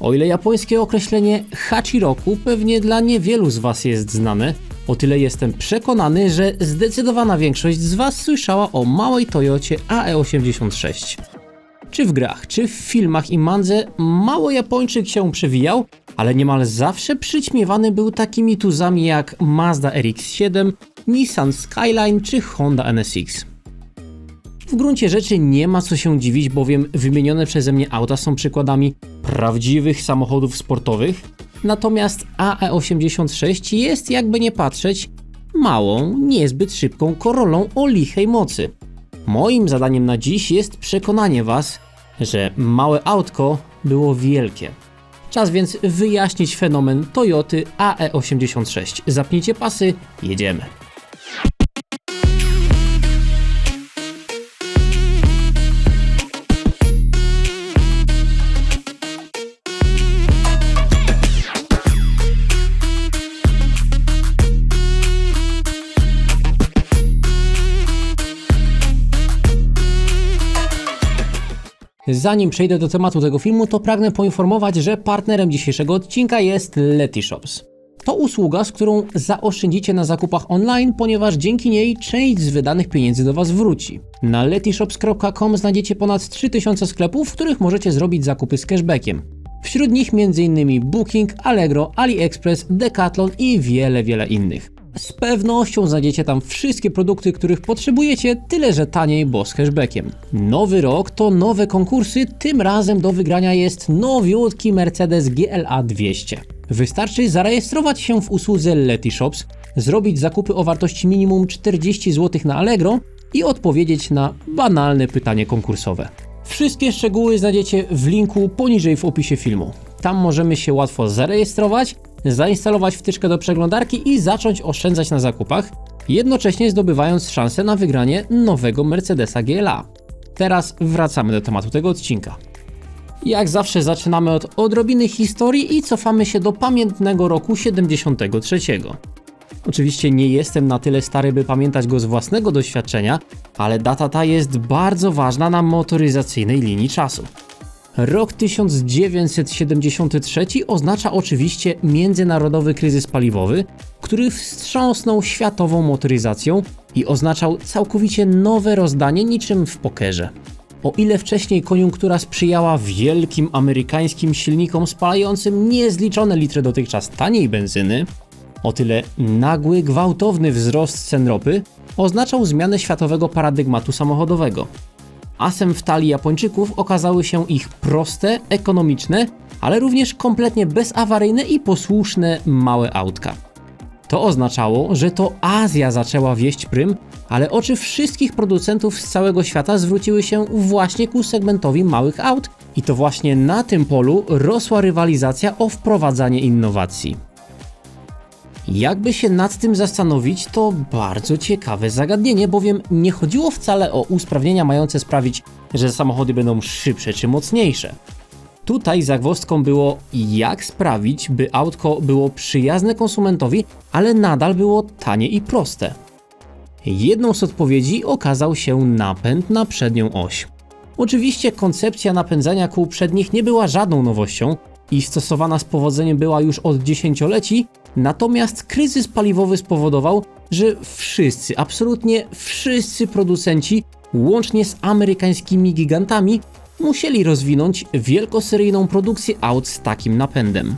O ile japońskie określenie Hachiroku pewnie dla niewielu z Was jest znane, o tyle jestem przekonany, że zdecydowana większość z Was słyszała o małej Toyocie AE86. Czy w grach, czy w filmach i mandze mało Japończyk się przewijał, ale niemal zawsze przyćmiewany był takimi tuzami jak Mazda RX-7, Nissan Skyline czy Honda NSX. W gruncie rzeczy nie ma co się dziwić, bowiem wymienione przeze mnie auta są przykładami prawdziwych samochodów sportowych, natomiast AE86 jest, jakby nie patrzeć, małą, niezbyt szybką Corolą o lichej mocy. Moim zadaniem na dziś jest przekonanie Was, że małe autko było wielkie. Czas więc wyjaśnić fenomen Toyoty AE86. Zapnijcie pasy, jedziemy. Zanim przejdę do tematu tego filmu, to pragnę poinformować, że partnerem dzisiejszego odcinka jest Letyshops. To usługa, z którą zaoszczędzicie na zakupach online, ponieważ dzięki niej część z wydanych pieniędzy do Was wróci. Na letyshops.com znajdziecie ponad 3000 sklepów, w których możecie zrobić zakupy z cashbackiem. Wśród nich m.in. Booking, Allegro, AliExpress, Decathlon i wiele, wiele innych. Z pewnością znajdziecie tam wszystkie produkty, których potrzebujecie, tyle że taniej, bo z cashbackiem. Nowy rok to nowe konkursy, tym razem do wygrania jest nowiutki Mercedes GLA 200. Wystarczy zarejestrować się w usłudze Letyshops, zrobić zakupy o wartości minimum 40 zł na Allegro i odpowiedzieć na banalne pytanie konkursowe. Wszystkie szczegóły znajdziecie w linku poniżej w opisie filmu. Tam możemy się łatwo zarejestrować, zainstalować wtyczkę do przeglądarki i zacząć oszczędzać na zakupach, jednocześnie zdobywając szansę na wygranie nowego Mercedesa GLA. Teraz wracamy do tematu tego odcinka. Jak zawsze zaczynamy od odrobiny historii i cofamy się do pamiętnego roku 73. Oczywiście nie jestem na tyle stary, by pamiętać go z własnego doświadczenia, ale data ta jest bardzo ważna na motoryzacyjnej linii czasu. Rok 1973 oznacza oczywiście międzynarodowy kryzys paliwowy, który wstrząsnął światową motoryzacją i oznaczał całkowicie nowe rozdanie niczym w pokerze. O ile wcześniej koniunktura sprzyjała wielkim amerykańskim silnikom spalającym niezliczone litry dotychczas taniej benzyny, o tyle nagły, gwałtowny wzrost cen ropy oznaczał zmianę światowego paradygmatu samochodowego. Asem w talii Japończyków okazały się ich proste, ekonomiczne, ale również kompletnie bezawaryjne i posłuszne małe autka. To oznaczało, że to Azja zaczęła wieść prym, ale oczy wszystkich producentów z całego świata zwróciły się właśnie ku segmentowi małych aut i to właśnie na tym polu rosła rywalizacja o wprowadzanie innowacji. Jakby się nad tym zastanowić, to bardzo ciekawe zagadnienie, bowiem nie chodziło wcale o usprawnienia mające sprawić, że samochody będą szybsze czy mocniejsze. Tutaj zagwozdką było, jak sprawić, by autko było przyjazne konsumentowi, ale nadal było tanie i proste. Jedną z odpowiedzi okazał się napęd na przednią oś. Oczywiście koncepcja napędzania kół przednich nie była żadną nowością i stosowana z powodzeniem była już od dziesięcioleci, natomiast kryzys paliwowy spowodował, że wszyscy, absolutnie wszyscy producenci, łącznie z amerykańskimi gigantami, musieli rozwinąć wielkoseryjną produkcję aut z takim napędem.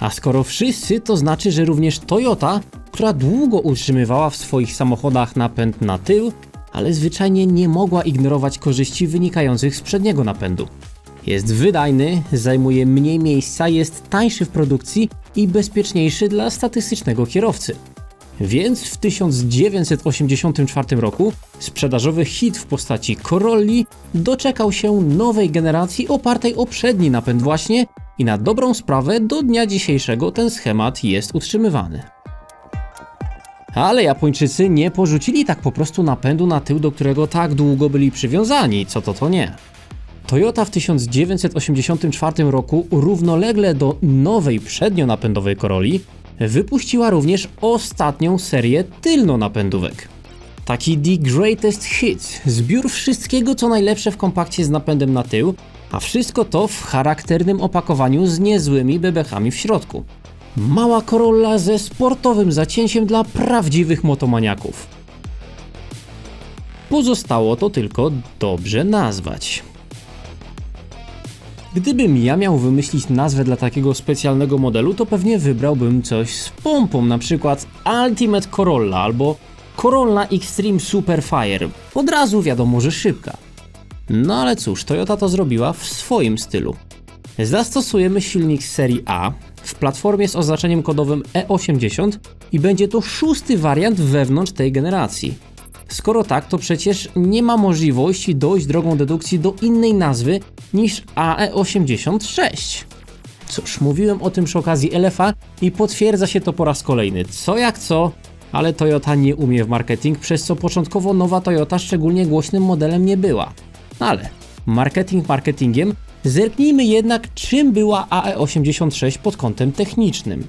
A skoro wszyscy, to znaczy, że również Toyota, która długo utrzymywała w swoich samochodach napęd na tył, ale zwyczajnie nie mogła ignorować korzyści wynikających z przedniego napędu. Jest wydajny, zajmuje mniej miejsca, jest tańszy w produkcji i bezpieczniejszy dla statystycznego kierowcy. Więc w 1984 roku sprzedażowy hit w postaci Corolli doczekał się nowej generacji opartej o przedni napęd właśnie i na dobrą sprawę do dnia dzisiejszego ten schemat jest utrzymywany. Ale Japończycy nie porzucili tak po prostu napędu na tył, do którego tak długo byli przywiązani, co to to nie. Toyota w 1984 roku równolegle do nowej przednionapędowej Corolli wypuściła również ostatnią serię tylnonapędówek. Taki The Greatest Hits, zbiór wszystkiego co najlepsze w kompakcie z napędem na tył, A wszystko to w charakternym opakowaniu z niezłymi bebechami w środku. Mała Corolla ze sportowym zacięciem dla prawdziwych motomaniaków. Pozostało to tylko dobrze nazwać. Gdybym ja miał wymyślić nazwę dla takiego specjalnego modelu, to pewnie wybrałbym coś z pompą, na przykład Ultimate Corolla albo Corolla Extreme Super Fire. Od razu wiadomo, że szybka. No ale cóż, Toyota to zrobiła w swoim stylu. Zastosujemy silnik z serii A w platformie z oznaczeniem kodowym E80 i będzie to szósty wariant wewnątrz tej generacji. Skoro tak, to przecież nie ma możliwości dojść drogą dedukcji do innej nazwy niż AE86. Cóż, mówiłem o tym przy okazji LFA i potwierdza się to po raz kolejny. Co jak co, ale Toyota nie umie w marketing, przez co początkowo nowa Toyota szczególnie głośnym modelem nie była. Ale marketing marketingiem, zerknijmy jednak czym była AE86 pod kątem technicznym.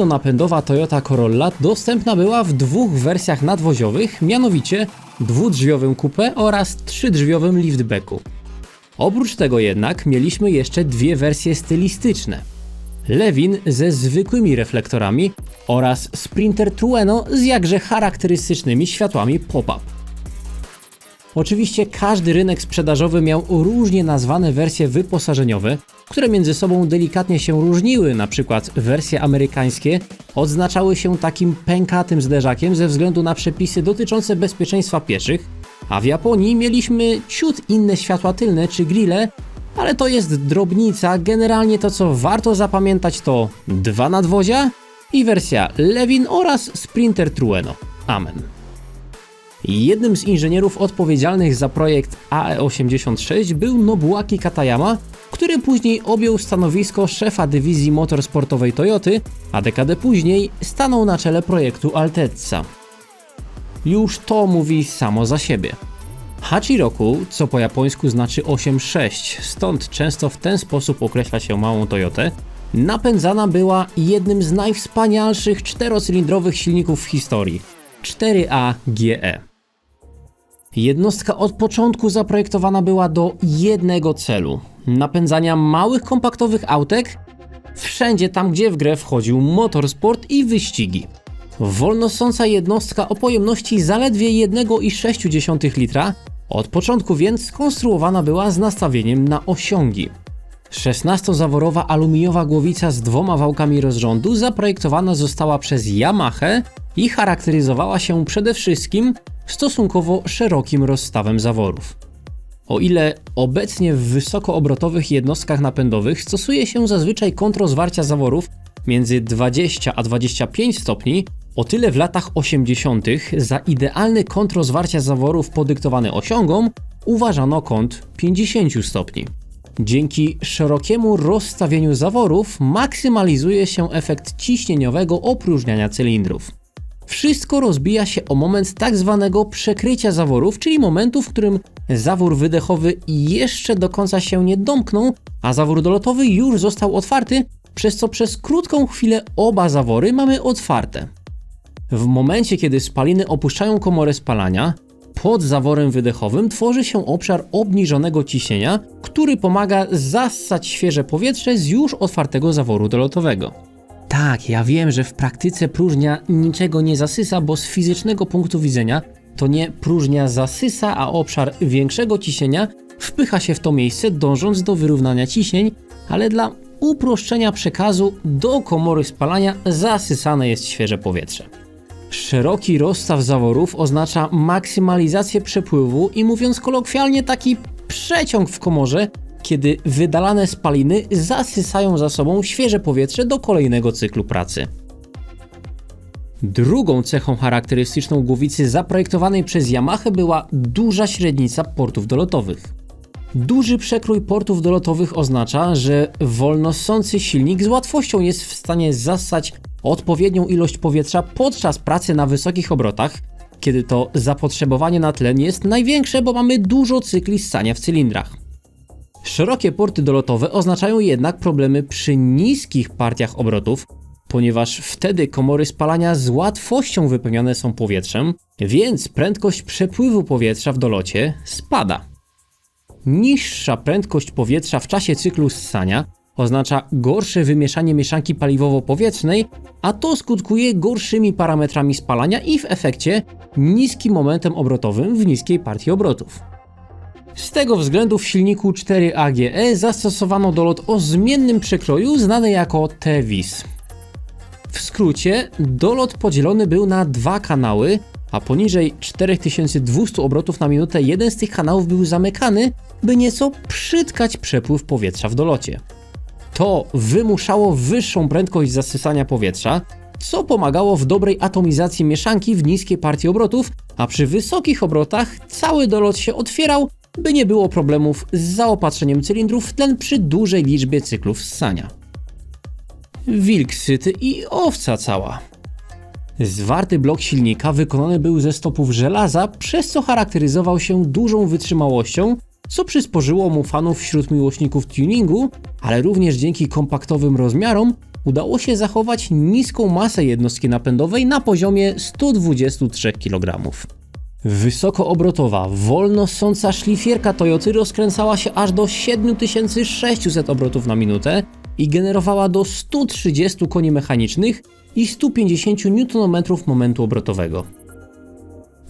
Tylno-napędowa Toyota Corolla dostępna była w dwóch wersjach nadwoziowych, mianowicie dwudrzwiowym coupé oraz trzydrzwiowym liftbacku. Oprócz tego jednak mieliśmy jeszcze dwie wersje stylistyczne. Lewin ze zwykłymi reflektorami oraz Sprinter Trueno z jakże charakterystycznymi światłami pop-up. Oczywiście każdy rynek sprzedażowy miał różnie nazwane wersje wyposażeniowe, które między sobą delikatnie się różniły. Na przykład wersje amerykańskie odznaczały się takim pękatym zderzakiem ze względu na przepisy dotyczące bezpieczeństwa pieszych, a w Japonii mieliśmy ciut inne światła tylne czy grille, ale to jest drobnica. Generalnie to co warto zapamiętać to dwa nadwozia i wersja Lewin oraz Sprinter Trueno. Amen. Jednym z inżynierów odpowiedzialnych za projekt AE86 był Nobuaki Katayama, który później objął stanowisko szefa dywizji motorsportowej Toyoty, a dekadę później stanął na czele projektu Altezza. Już to mówi samo za siebie. Hachiroku, co po japońsku znaczy 8.6, stąd często w ten sposób określa się małą Toyotę, napędzana była jednym z najwspanialszych czterocylindrowych silników w historii 4A GE. Jednostka od początku zaprojektowana była do jednego celu napędzania małych kompaktowych autek wszędzie tam, gdzie w grę wchodził motorsport i wyścigi. Wolnosąca jednostka o pojemności zaledwie 1,6 litra, od początku więc skonstruowana była z nastawieniem na osiągi. 16-zaworowa aluminiowa głowica z dwoma wałkami rozrządu zaprojektowana została przez Yamaha i charakteryzowała się przede wszystkim stosunkowo szerokim rozstawem zaworów. O ile obecnie w wysokoobrotowych jednostkach napędowych stosuje się zazwyczaj kontrozwarcia zaworów między 20 a 25 stopni, o tyle w latach 80. za idealny kąt rozwarcia zaworów podyktowany osiągą uważano kąt 50 stopni. Dzięki szerokiemu rozstawieniu zaworów maksymalizuje się efekt ciśnieniowego opróżniania cylindrów. Wszystko rozbija się o moment tak zwanego przekrycia zaworów, czyli momentu, w którym zawór wydechowy jeszcze do końca się nie domknął, a zawór dolotowy już został otwarty, przez co przez krótką chwilę oba zawory mamy otwarte. W momencie, kiedy spaliny opuszczają komorę spalania, pod zaworem wydechowym tworzy się obszar obniżonego ciśnienia, który pomaga zassać świeże powietrze z już otwartego zaworu dolotowego. Tak, ja wiem, że w praktyce próżnia niczego nie zasysa, bo z fizycznego punktu widzenia to nie próżnia zasysa, a obszar większego ciśnienia wpycha się w to miejsce, dążąc do wyrównania ciśnień, ale dla uproszczenia przekazu do komory spalania zasysane jest świeże powietrze. Szeroki rozstaw zaworów oznacza maksymalizację przepływu i mówiąc kolokwialnie taki przeciąg w komorze, kiedy wydalane spaliny zasysają za sobą świeże powietrze do kolejnego cyklu pracy. Drugą cechą charakterystyczną głowicy zaprojektowanej przez Yamaha była duża średnica portów dolotowych. Duży przekrój portów dolotowych oznacza, że wolnossący silnik z łatwością jest w stanie zassać odpowiednią ilość powietrza podczas pracy na wysokich obrotach, kiedy to zapotrzebowanie na tlen jest największe, bo mamy dużo cykli ssania w cylindrach. Szerokie porty dolotowe oznaczają jednak problemy przy niskich partiach obrotów, ponieważ wtedy komory spalania z łatwością wypełnione są powietrzem, więc prędkość przepływu powietrza w dolocie spada. Niższa prędkość powietrza w czasie cyklu ssania oznacza gorsze wymieszanie mieszanki paliwowo-powietrznej, a to skutkuje gorszymi parametrami spalania i w efekcie niskim momentem obrotowym w niskiej partii obrotów. Z tego względu w silniku 4AGE zastosowano dolot o zmiennym przekroju znany jako TWIS. W skrócie, dolot podzielony był na dwa kanały, a poniżej 4200 obrotów na minutę jeden z tych kanałów był zamykany, by nieco przytkać przepływ powietrza w dolocie. To wymuszało wyższą prędkość zasysania powietrza, co pomagało w dobrej atomizacji mieszanki w niskiej partii obrotów, a przy wysokich obrotach cały dolot się otwierał, by nie było problemów z zaopatrzeniem cylindrów w tlen przy dużej liczbie cyklów ssania. Wilk syty i owca cała. Zwarty blok silnika wykonany był ze stopów żelaza, przez co charakteryzował się dużą wytrzymałością, co przysporzyło mu fanów wśród miłośników tuningu, ale również dzięki kompaktowym rozmiarom udało się zachować niską masę jednostki napędowej na poziomie 123 kg. Wysokoobrotowa, wolno ssąca szlifierka Toyoty rozkręcała się aż do 7600 obrotów na minutę i generowała do 130 koni mechanicznych i 150 Nm momentu obrotowego.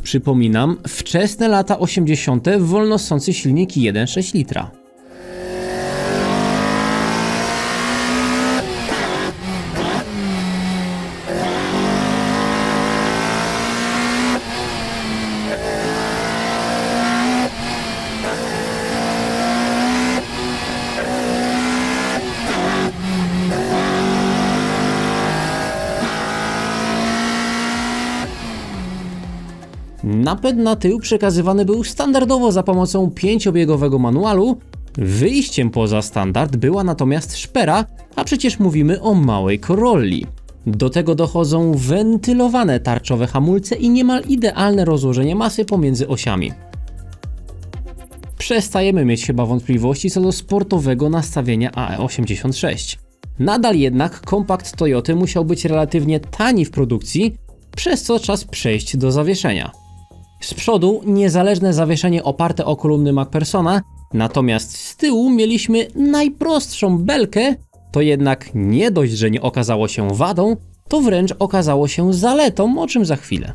Przypominam, wczesne lata 80. wolno ssący silnik 1,6 litra. Napęd na tył przekazywany był standardowo za pomocą pięciobiegowego manualu. Wyjściem poza standard była natomiast szpera, a przecież mówimy o małej Corolli. Do tego dochodzą wentylowane tarczowe hamulce i niemal idealne rozłożenie masy pomiędzy osiami. Przestajemy mieć chyba wątpliwości co do sportowego nastawienia AE86. Nadal jednak kompakt Toyoty musiał być relatywnie tani w produkcji, przez co czas przejść do zawieszenia. Z przodu niezależne zawieszenie oparte o kolumny MacPersona, natomiast z tyłu mieliśmy najprostszą belkę, to jednak nie dość, że nie okazało się wadą, to wręcz okazało się zaletą, o czym za chwilę.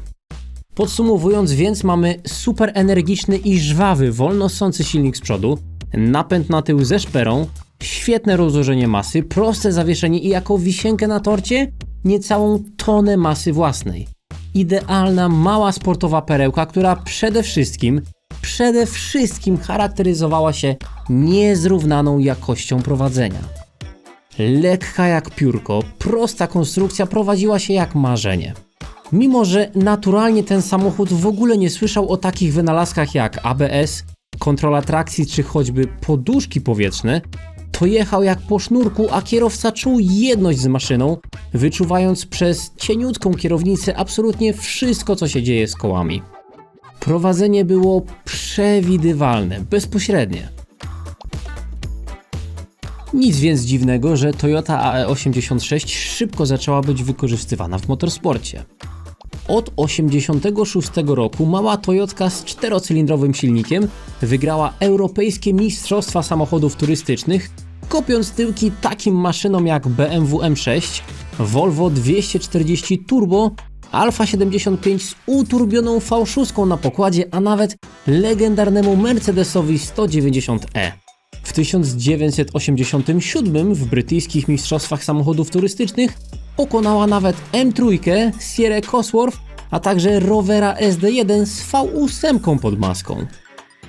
Podsumowując więc mamy super energiczny i żwawy, wolno ssący silnik z przodu, napęd na tył ze szperą, świetne rozłożenie masy, proste zawieszenie i jako wisienkę na torcie niecałą tonę masy własnej idealna, mała sportowa perełka, która przede wszystkim, przede wszystkim charakteryzowała się niezrównaną jakością prowadzenia. Lekka jak piórko, prosta konstrukcja prowadziła się jak marzenie. Mimo, że naturalnie ten samochód w ogóle nie słyszał o takich wynalazkach jak ABS, kontrola trakcji czy choćby poduszki powietrzne, to jechał jak po sznurku, a kierowca czuł jedność z maszyną, wyczuwając przez cieniutką kierownicę absolutnie wszystko, co się dzieje z kołami. Prowadzenie było przewidywalne, bezpośrednie. Nic więc dziwnego, że Toyota AE86 szybko zaczęła być wykorzystywana w motorsporcie. Od 86 roku mała Toyotka z czterocylindrowym silnikiem wygrała Europejskie Mistrzostwa Samochodów Turystycznych kopiąc tyłki takim maszynom jak BMW M6, Volvo 240 Turbo, Alfa 75 z uturbioną V6 na pokładzie, a nawet legendarnemu Mercedesowi 190e. W 1987 w brytyjskich mistrzostwach samochodów turystycznych pokonała nawet M3 Sierra Cosworth, a także Rovera SD1 z V8 pod maską.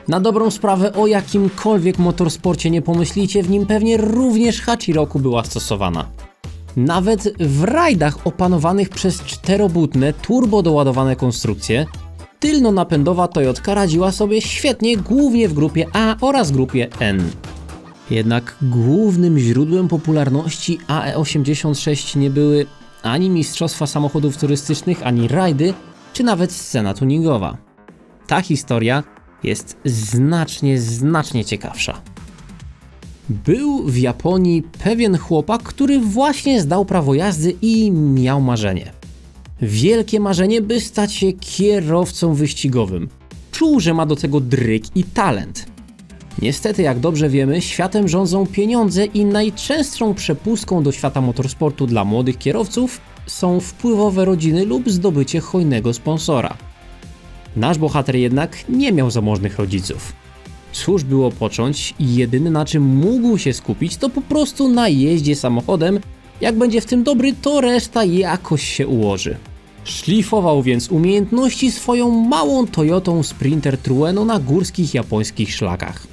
Na dobrą sprawę o jakimkolwiek motorsporcie nie pomyślicie, w nim pewnie również Hachiroku była stosowana. Nawet w rajdach opanowanych przez czterobutne, turbo doładowane konstrukcje, tylno-napędowa radziła sobie świetnie głównie w grupie A oraz grupie N. Jednak głównym źródłem popularności AE86 nie były ani mistrzostwa samochodów turystycznych, ani rajdy, czy nawet scena tuningowa. Ta historia jest znacznie, znacznie ciekawsza. Był w Japonii pewien chłopak, który właśnie zdał prawo jazdy i miał marzenie. Wielkie marzenie, by stać się kierowcą wyścigowym. Czuł, że ma do tego dryk i talent. Niestety, jak dobrze wiemy, światem rządzą pieniądze i najczęstszą przepustką do świata motorsportu dla młodych kierowców są wpływowe rodziny lub zdobycie hojnego sponsora. Nasz bohater jednak nie miał zamożnych rodziców. Cóż było począć i jedyne na czym mógł się skupić to po prostu na jeździe samochodem. Jak będzie w tym dobry, to reszta jakoś się ułoży. Szlifował więc umiejętności swoją małą Toyotą Sprinter Trueno na górskich japońskich szlakach.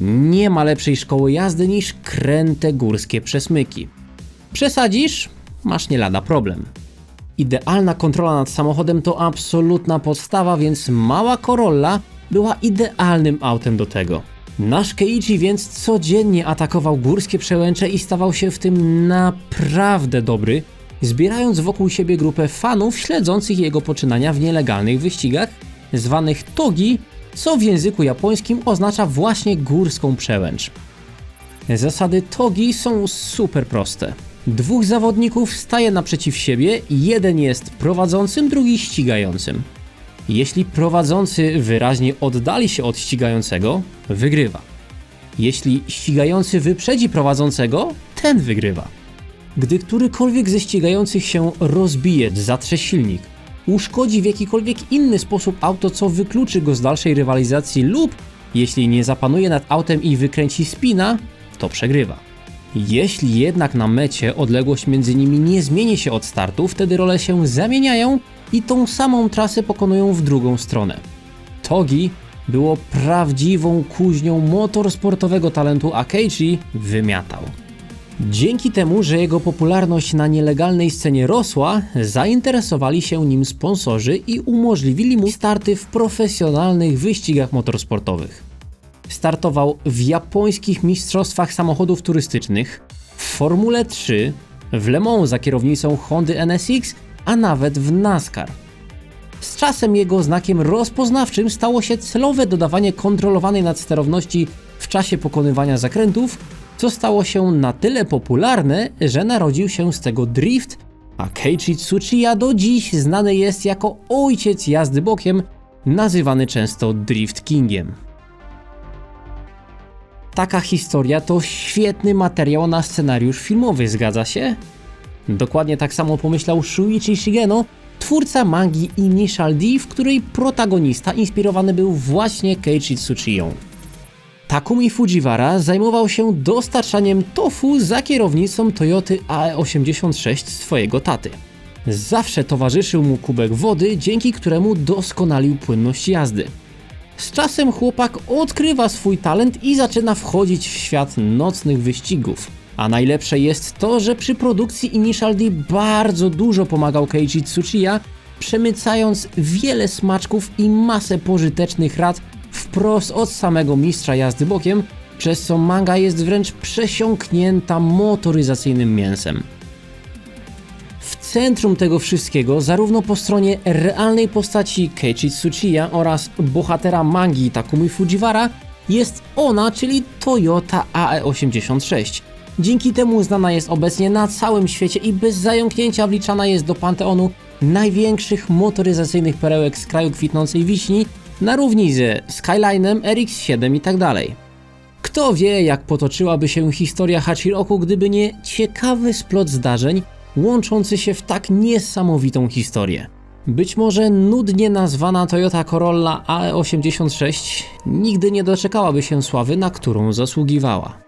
Nie ma lepszej szkoły jazdy niż kręte górskie przesmyki. Przesadzisz? Masz nie lada problem. Idealna kontrola nad samochodem to absolutna podstawa, więc mała Corolla była idealnym autem do tego. Nasz Keiichi więc codziennie atakował górskie przełęcze i stawał się w tym naprawdę dobry, zbierając wokół siebie grupę fanów śledzących jego poczynania w nielegalnych wyścigach, zwanych togi, co w języku japońskim oznacza właśnie górską przełęcz. Zasady togi są super proste. Dwóch zawodników staje naprzeciw siebie, jeden jest prowadzącym, drugi ścigającym. Jeśli prowadzący wyraźnie oddali się od ścigającego, wygrywa. Jeśli ścigający wyprzedzi prowadzącego, ten wygrywa. Gdy którykolwiek ze ścigających się rozbije, zatrze silnik, uszkodzi w jakikolwiek inny sposób auto, co wykluczy go z dalszej rywalizacji lub jeśli nie zapanuje nad autem i wykręci spina, to przegrywa. Jeśli jednak na mecie odległość między nimi nie zmieni się od startu, wtedy role się zamieniają i tą samą trasę pokonują w drugą stronę. Togi było prawdziwą kuźnią motorsportowego talentu, a Keiichi wymiatał. Dzięki temu, że jego popularność na nielegalnej scenie rosła, zainteresowali się nim sponsorzy i umożliwili mu starty w profesjonalnych wyścigach motorsportowych. Startował w japońskich mistrzostwach samochodów turystycznych, w Formule 3, w Le Mans za kierownicą Hondy NSX, a nawet w NASCAR. Z czasem jego znakiem rozpoznawczym stało się celowe dodawanie kontrolowanej nadsterowności w czasie pokonywania zakrętów, co stało się na tyle popularne, że narodził się z tego drift, a Keiichi Tsuchiya do dziś znany jest jako ojciec jazdy bokiem, nazywany często Drift Kingiem. Taka historia to świetny materiał na scenariusz filmowy, zgadza się? Dokładnie tak samo pomyślał Shuichi Shigeno, twórca mangi Initial D, w której protagonista inspirowany był właśnie Keiichi Tsuchiyą. Takumi Fujiwara zajmował się dostarczaniem tofu za kierownicą Toyoty AE86 swojego taty. Zawsze towarzyszył mu kubek wody, dzięki któremu doskonalił płynność jazdy. Z czasem chłopak odkrywa swój talent i zaczyna wchodzić w świat nocnych wyścigów. A najlepsze jest to, że przy produkcji Initial D bardzo dużo pomagał Keiji Tsuchiya, przemycając wiele smaczków i masę pożytecznych rad wprost od samego mistrza jazdy bokiem, przez co manga jest wręcz przesiąknięta motoryzacyjnym mięsem. Centrum tego wszystkiego, zarówno po stronie realnej postaci Keiichi Tsuchiya oraz bohatera mangi Takumi Fujiwara, jest ona, czyli Toyota AE86. Dzięki temu znana jest obecnie na całym świecie i bez zająknięcia wliczana jest do panteonu największych motoryzacyjnych perełek z kraju kwitnącej wiśni, na równi ze Skylinem, RX-7 i tak. Kto wie, jak potoczyłaby się historia Hachiroku, gdyby nie ciekawy splot zdarzeń łączący się w tak niesamowitą historię. Być może nudnie nazwana Toyota Corolla AE86 nigdy nie doczekałaby się sławy, na którą zasługiwała.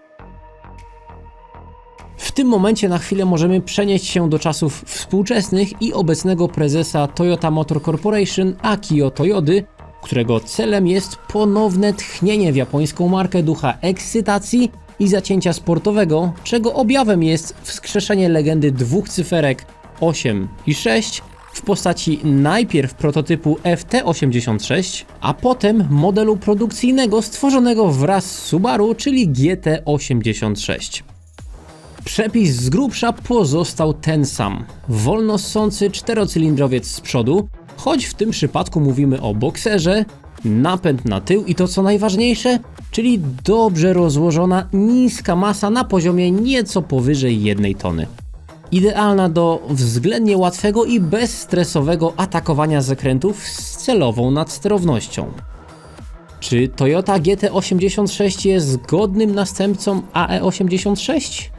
W tym momencie na chwilę możemy przenieść się do czasów współczesnych i obecnego prezesa Toyota Motor Corporation Akio Toyody, którego celem jest ponowne tchnienie w japońską markę ducha ekscytacji i zacięcia sportowego, czego objawem jest wskrzeszenie legendy dwóch cyferek 8 i 6 w postaci najpierw prototypu FT86, a potem modelu produkcyjnego stworzonego wraz z Subaru, czyli GT86. Przepis z grubsza pozostał ten sam. Wolno ssący czterocylindrowiec z przodu, choć w tym przypadku mówimy o bokserze, napęd na tył i to co najważniejsze, czyli dobrze rozłożona niska masa na poziomie nieco powyżej 1 tony. Idealna do względnie łatwego i bezstresowego atakowania zakrętów z celową nadsterownością. Czy Toyota GT86 jest godnym następcą AE86?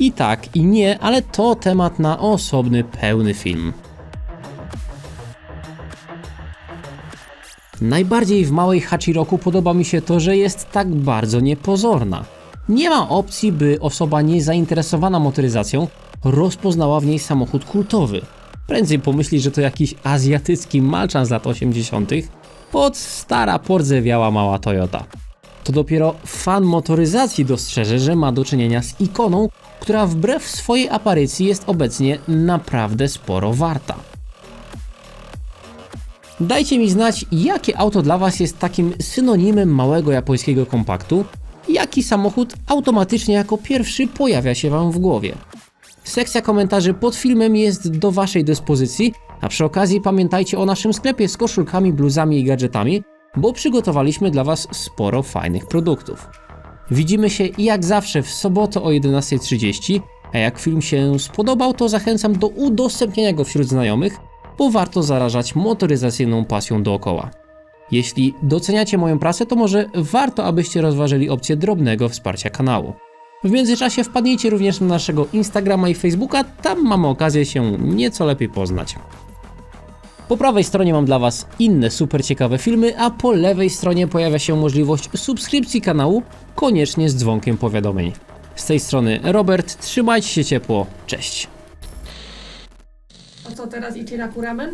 I tak, i nie, ale to temat na osobny, pełny film. Najbardziej w małej Hachiroku podoba mi się to, że jest tak bardzo niepozorna. Nie ma opcji, by osoba niezainteresowana motoryzacją rozpoznała w niej samochód kultowy. Prędzej pomyśli, że to jakiś azjatycki malczan z lat 80. pod stara pordzewiała mała Toyota. To dopiero fan motoryzacji dostrzeże, że ma do czynienia z ikoną, która wbrew swojej aparycji jest obecnie naprawdę sporo warta. Dajcie mi znać, jakie auto dla Was jest takim synonimem małego japońskiego kompaktu, jaki samochód automatycznie jako pierwszy pojawia się Wam w głowie. Sekcja komentarzy pod filmem jest do Waszej dyspozycji, a przy okazji pamiętajcie o naszym sklepie z koszulkami, bluzami i gadżetami, bo przygotowaliśmy dla Was sporo fajnych produktów. Widzimy się jak zawsze w sobotę o 11.30, a jak film się spodobał, to zachęcam do udostępnienia go wśród znajomych, bo warto zarażać motoryzacyjną pasją dookoła. Jeśli doceniacie moją pracę, to może warto, abyście rozważyli opcję drobnego wsparcia kanału. W międzyczasie wpadnijcie również na naszego Instagrama i Facebooka, tam mamy okazję się nieco lepiej poznać. Po prawej stronie mam dla Was inne super ciekawe filmy, a po lewej stronie pojawia się możliwość subskrypcji kanału, koniecznie z dzwonkiem powiadomień. Z tej strony Robert, trzymajcie się ciepło, cześć! A co teraz Ichiraku ramen?